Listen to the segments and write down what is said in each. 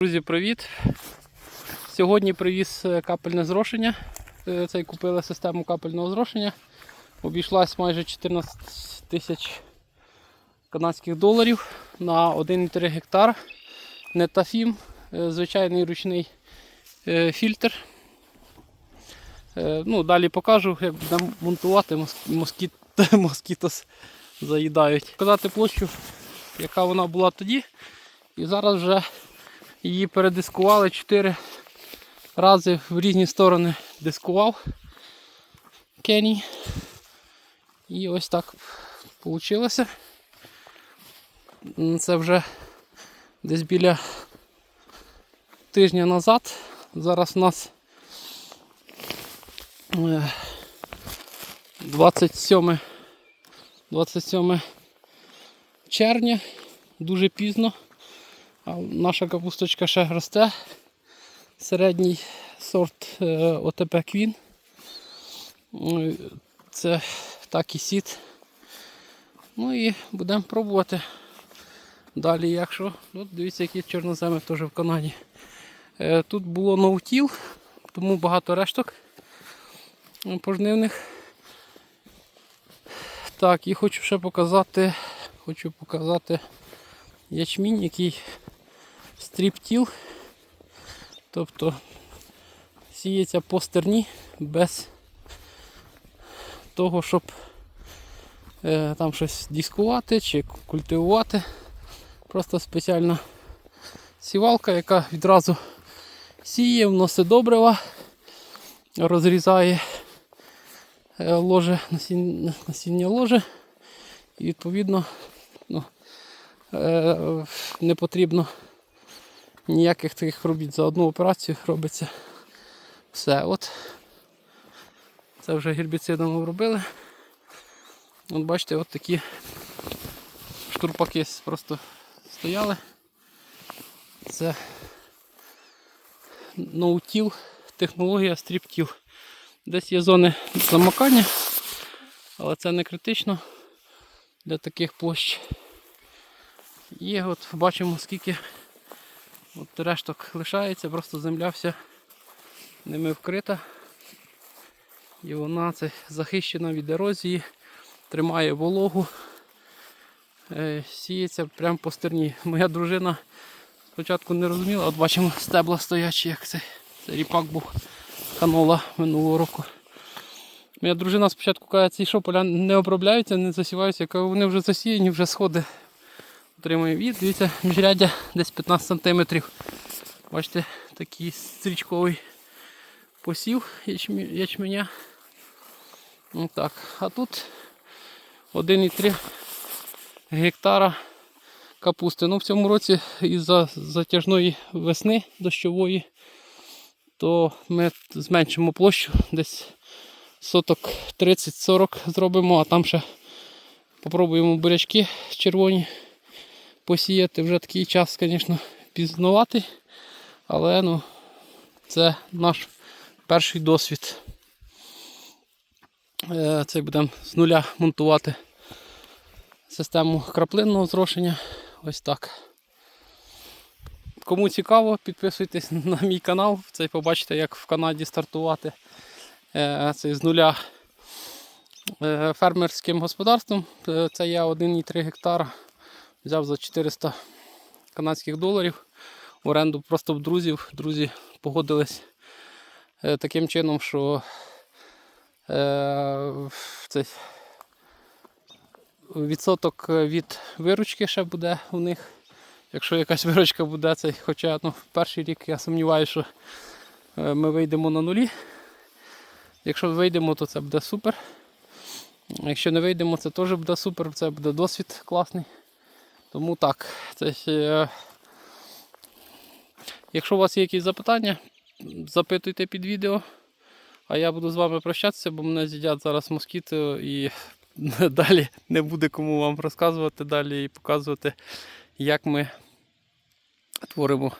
Друзі, привіт! Сьогодні привіз е, капельне зрошення. Е, Цей купили систему капельного зрошення. Обійшлась майже 14 тисяч канадських доларів на 1,3 гектар. Нетафім, е, звичайний ручний фільтр. Ну, далі покажу, як будемо монтувати, москіт, москітос заїдають. Показати площу, яка вона була тоді. І зараз вже Її передискували 4 рази в різні сторони дискував Кенні. І ось так вийшло. Це вже десь біля тижня назад. Зараз у нас е, 27, 27 червня, дуже пізно. А наша капусточка ще росте. Середній сорт е, ОТП Квін. Е, Це так і сіт. Ну і будемо пробувати. Далі, якщо. От дивіться, які чорноземи теж в Канаді. Е, Тут було ноутіл, тому багато решток пожнивних. Так, і хочу ще показати, хочу показати ячмінь, який стріптіл, тобто сіється по стерні без того, щоб е, там щось дискувати чи культивувати. Просто спеціальна сівалка, яка відразу сіє, вносить добрива, розрізає е, ложе, насіння, ложе і відповідно ну, е, не потрібно ніяких таких робіт за одну операцію робиться все. От. Це вже гербіцидом обробили. От бачите, от такі штурпаки просто стояли. Це ноутіл, технологія стріптіл. Десь є зони замокання, але це не критично для таких площ. І от бачимо скільки От решток лишається, просто земля вся ними вкрита. І вона це захищена від ерозії, тримає вологу, е, сіється прямо по стерні. Моя дружина спочатку не розуміла, от бачимо стебла стоячі, як це, це ріпак був канола минулого року. Моя дружина спочатку каже, ці що поля не обробляються, не засіваються, вони вже засіяні, вже сходи отримуємо. І дивіться, міжряддя десь 15 см. Бачите, такий стрічковий посів ячменя. Ну, так. А тут 1,3 гектара капусти. Ну, в цьому році із-за затяжної весни дощової, то ми зменшимо площу, десь соток 30-40 зробимо, а там ще попробуємо бурячки червоні посіяти. Вже такий час, звісно, пізнуватий, але ну, це наш перший досвід. Е, Це будемо з нуля монтувати систему краплинного зрошення. Ось так. Кому цікаво, підписуйтесь на мій канал. Це побачите, як в Канаді стартувати е, це з нуля е, фермерським господарством. Це я 1,3 гектара взяв за 400 канадських доларів в оренду просто в друзів. Друзі погодились е, таким чином, що е, цей відсоток від виручки ще буде у них. Якщо якась виручка буде, це, хоча ну, перший рік я сумніваюся, що е, ми вийдемо на нулі. Якщо вийдемо, то це буде супер. Якщо не вийдемо, це теж буде супер, це буде досвід класний. Тому так, це е, якщо у вас є якісь запитання, запитуйте під відео. А я буду з вами прощатися, бо мене з'їдять зараз москіти і далі не буде кому вам розказувати далі і показувати, як ми творимо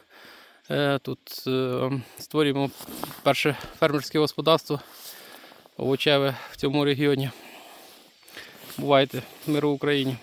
е, тут, е, створюємо перше фермерське господарство овочеве в цьому регіоні. Бувайте, миру Україні!